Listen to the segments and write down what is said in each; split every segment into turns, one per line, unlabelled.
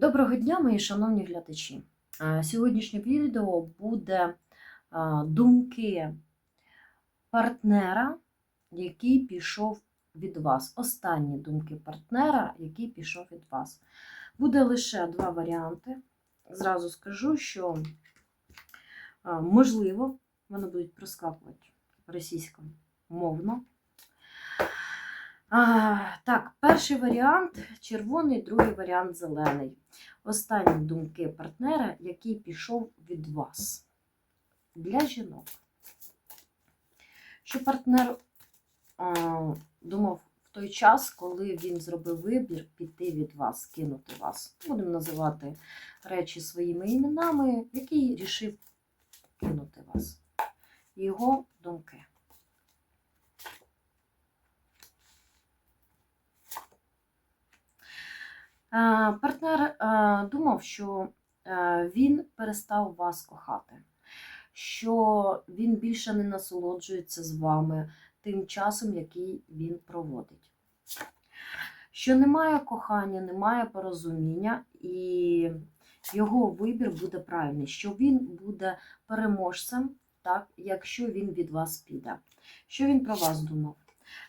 Доброго дня, мої шановні глядачі. Е, Сьогоднішнє відео буде е, думки партнера, який пішов від вас. Останні думки партнера, який пішов від вас. Буде лише два варіанти. Зразу скажу, що е, можливо, вони будуть проскакувати російськомовно. А, так, перший варіант червоний, другий варіант зелений. Останні думки партнера, який пішов від вас. Для жінок. Що партнер а, думав в той час, коли він зробив вибір піти від вас, кинути вас. Будемо називати речі своїми іменами, який рішив кинути вас. Його думки. Партнер е, думав, що е, він перестав вас кохати, що він більше не насолоджується з вами тим часом, який він проводить. Що немає кохання, немає порозуміння, і його вибір буде правильний, що він буде переможцем, так, якщо він від вас піде. Що він про вас думав?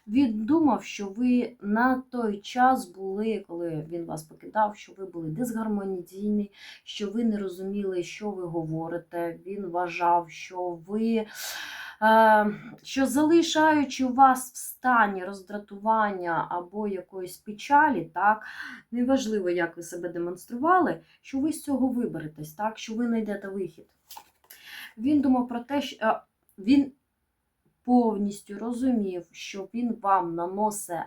Він думав, що ви на той час були, коли він вас покидав, що ви були дисгармонійні, що ви не розуміли, що ви говорите. Він вважав, що ви, е, що залишаючи вас в стані роздратування або якоїсь печалі, так, неважливо, як ви себе демонстрували, що ви з цього виберетесь, так, що ви знайдете вихід. Він думав про те, що е, він повністю розумів, що він вам наносить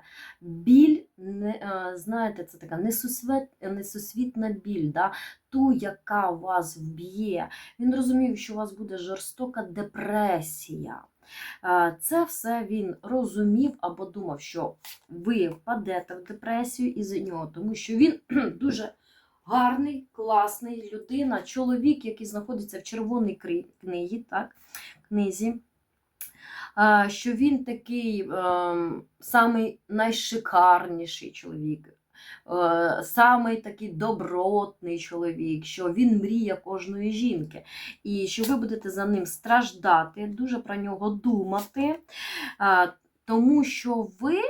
біль, не, е, знаєте, це така несусвіт, несусвітна біль, да? ту, яка вас вб'є. Він розумів, що у вас буде жорстока депресія. Е, Це все він розумів або думав, що ви впадете в депресію із-за нього, тому що він дуже гарний, класний людина, чоловік, який знаходиться в червоній книгі, так, книзі що він такий е, самий найшикарніший чоловік, е, самий такий добротний чоловік, що він мрія кожної жінки. І що ви будете за ним страждати, дуже про нього думати, тому що ви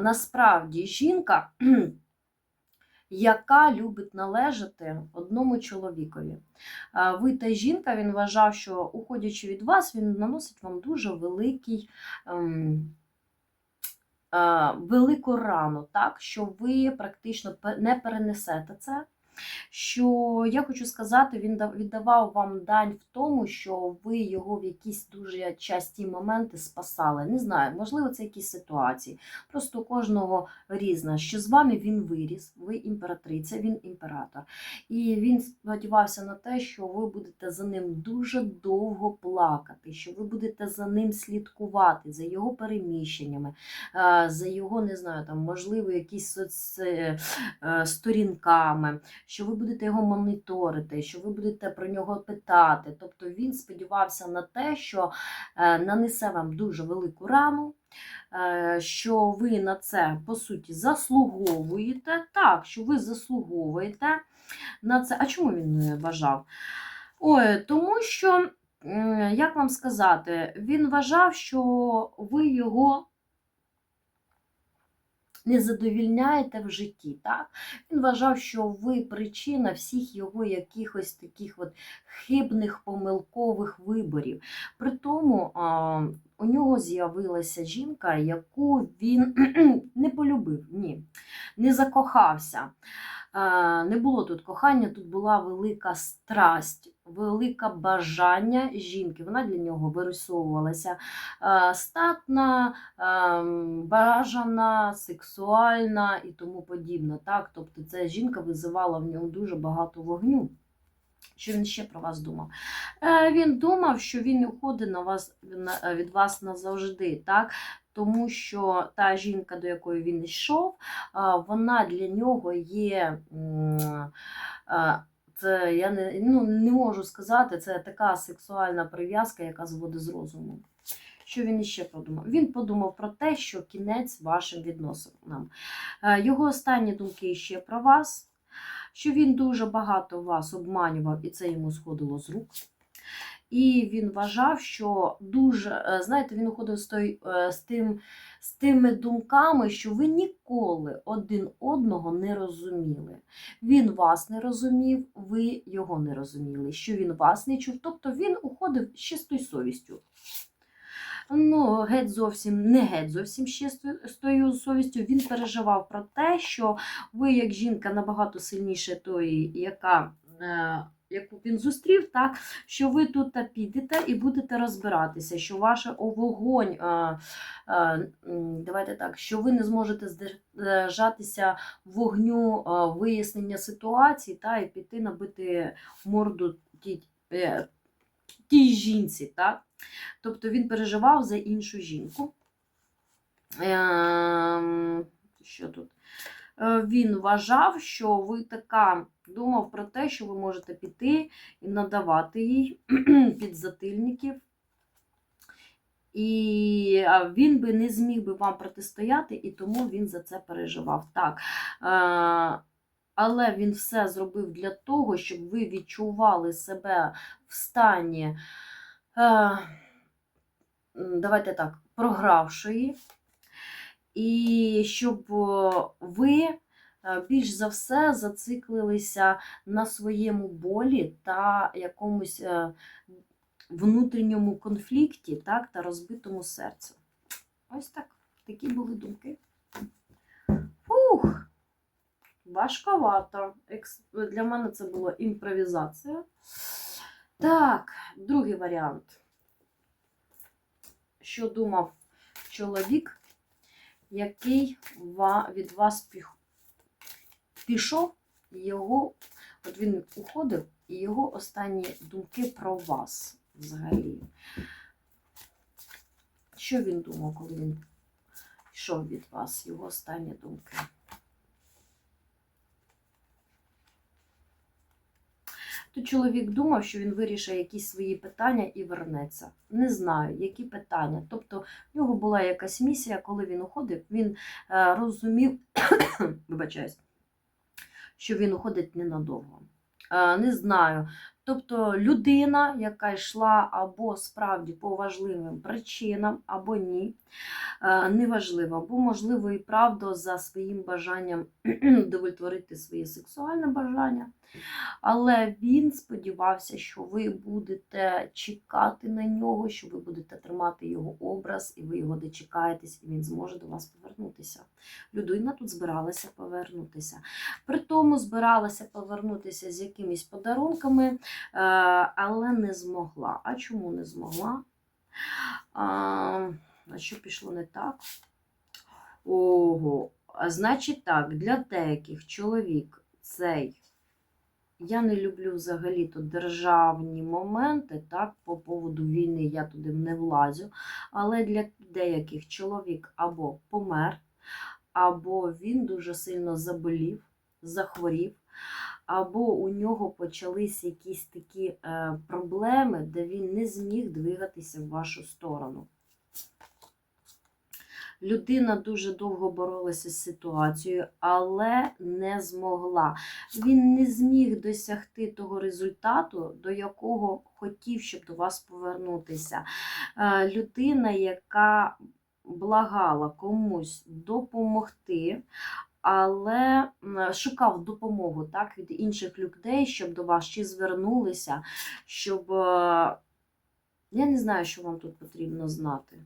насправді жінка. Яка любить належати одному чоловікові. Ви та жінка, він вважав, що, уходячи від вас, він наносить вам дуже великий, ем, велику рану, так, що ви практично не перенесете це. Що я хочу сказати, він дав- віддавав вам дань в тому, що ви його в якісь дуже часті моменти спасали. Не знаю, можливо, це якісь ситуації. Просто кожного різне, що з вами він виріс, ви імператриця, він імператор. І він сподівався на те, що ви будете за ним дуже довго плакати, що ви будете за ним слідкувати, за його переміщеннями, е, за його, не знаю, там, можливо, якісь соц... е, е, сторінками, що ви будете його моніторити, що ви будете про нього питати. Тобто він сподівався на те, що е, нанесе вам дуже велику рану. е, Що ви на це по суті заслуговуєте, так, що ви заслуговуєте на це. А чому він не вважав? Ой, тому що, як вам сказати, він вважав, що ви його не задовільняєте в житті. Так? Він вважав, що ви причина всіх його якихось таких от хибних помилкових виборів. При тому у нього з'явилася жінка, яку він не полюбив, ні, не закохався. Не було тут кохання, тут була велика страсть, велике бажання жінки. Вона для нього вирисовувалася е, статна, ем, бажана, сексуальна і тому подібне. Так? Тобто ця жінка визивала в нього дуже багато вогню. Що він ще про вас думав? Е, Він думав, що він уходить на вас, від вас назавжди, так? тому що та жінка, до якої він йшов, вона для нього є. Це я не, ну, не можу сказати, це така сексуальна прив'язка, яка зводить з розуму. Що він іще подумав? Він подумав про те, що кінець вашим відносинам. Е, Його останні думки ще про вас. що він дуже багато вас обманював, і це йому сходило з рук. І він вважав, що дуже, е, знаєте, він уходив з, той, е, з, тим, з тими думками, що ви ніколи один одного не розуміли. Він вас не розумів, ви його не розуміли, що він вас не чув. Тобто він уходив з чистою совістю. Ну, геть зовсім не геть зовсім ще з тою- совістю. Він переживав про те, що ви, як жінка, набагато сильніше тої, яка. Е, Яку він зустрів, так що ви тут підете і будете розбиратися, що ваш вогонь, е, е, давайте так, що ви не зможете здержатися вогню вияснення ситуації та і піти набити морду тій, тій жінці. Так? Тобто він переживав за іншу жінку. Що тут? Він вважав, що ви така думав про те, що ви можете піти і надавати їй підзатильників. І він би не зміг би вам протистояти, і тому він за це переживав. Так. Е, але він все зробив для того, щоб ви відчували себе в стані, е, давайте так, програвшої, і щоб ви більш за все зациклилися на своєму болі та якомусь е, внутрішньому конфлікті так, та розбитому серцю. Ось так. Такі були думки. Фух! Важковато. Для мене це була імпровізація. Так, другий варіант. Що думав чоловік, який від вас пішов, його, от він уходив, і його останні думки про вас взагалі. Що він думав, коли він йшов від вас, його останні думки? Тут чоловік думав, що він вирішить якісь свої питання і вернеться. Не знаю, які питання. Тобто, в нього була якась місія, коли він уходив, він е, розумів, вибачаюсь, що він уходить ненадовго. Е, не знаю. Тобто людина, яка йшла або справді по важливим причинам, або ні, е, неважливо, або, можливо, і правда за своїм бажанням удовлетворити своє сексуальне бажання. Але він сподівався, що ви будете чекати на нього, що ви будете тримати його образ, і ви його дочекаєтесь, і він зможе до вас повернутися. Людина тут збиралася повернутися. При тому збиралася повернутися з якимись подарунками, е, але не змогла. А чому не змогла? А, що пішло не так? Ого, значить так, для деяких чоловік цей. Я не люблю взагалі то державні моменти, так, по поводу війни я туди не влазю. Але для деяких чоловік або помер, або він дуже сильно заболів, захворів, або у нього почались якісь такі е, проблеми, де він не зміг двигатися в вашу сторону. Людина дуже довго боролася з ситуацією, але не змогла. Він не зміг досягти того результату, до якого хотів, щоб до вас повернутися. Е, Людина, яка благала комусь допомогти, але шукав допомогу так, від інших людей, щоб до вас чи звернулися, щоб. е, Я не знаю, що вам тут потрібно знати.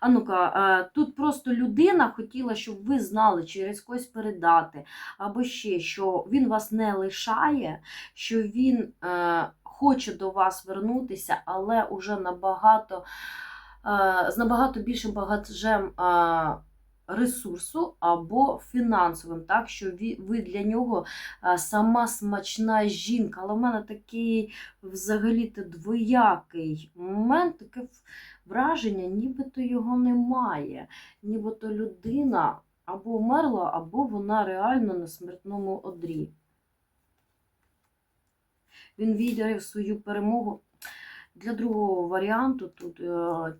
А ну-ка, е, тут просто людина хотіла, щоб ви знали, через когось передати, або ще, що він вас не лишає, що він е, хоче до вас вернутися, але уже набагато, е, з набагато більшим багажем е, ресурсу або фінансовим, так, що ви, для нього сама смачна жінка. Але в мене такий взагалі-то двоякий момент, таке враження, нібито його немає. Нібито людина або вмерла, або вона реально на смертному одрі. Він вірив в свою перемогу. Для другого варіанту тут е,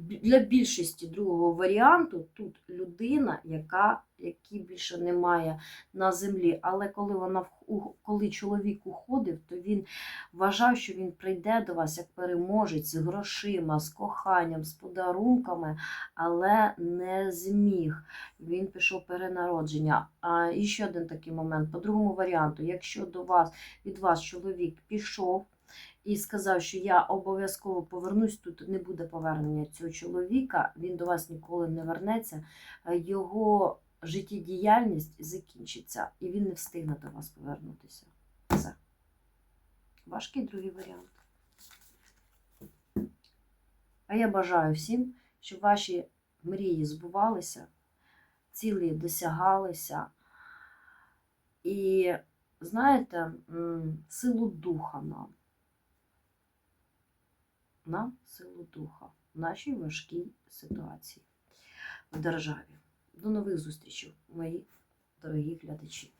для більшості другого варіанту тут людина, яка які більше немає на землі. Але коли вона коли чоловік уходив, то він вважав, що він прийде до вас як переможець з грошима, з коханням, з подарунками, але не зміг. Він пішов перенародження. А і ще один такий момент. По другому варіанту, якщо до вас від вас чоловік пішов і сказав, що я обов'язково повернусь, тут не буде повернення цього чоловіка, він до вас ніколи не вернеться. е, Його життєдіяльність закінчиться, і він не встигне до вас повернутися. Все. Важкий другий варіант. А я бажаю всім, щоб ваші мрії збувалися, цілі досягалися. І знаєте, силу духа нам. Нам силу духа в нашій важкій ситуації в державі. До нових зустрічей, мої дорогі глядачі.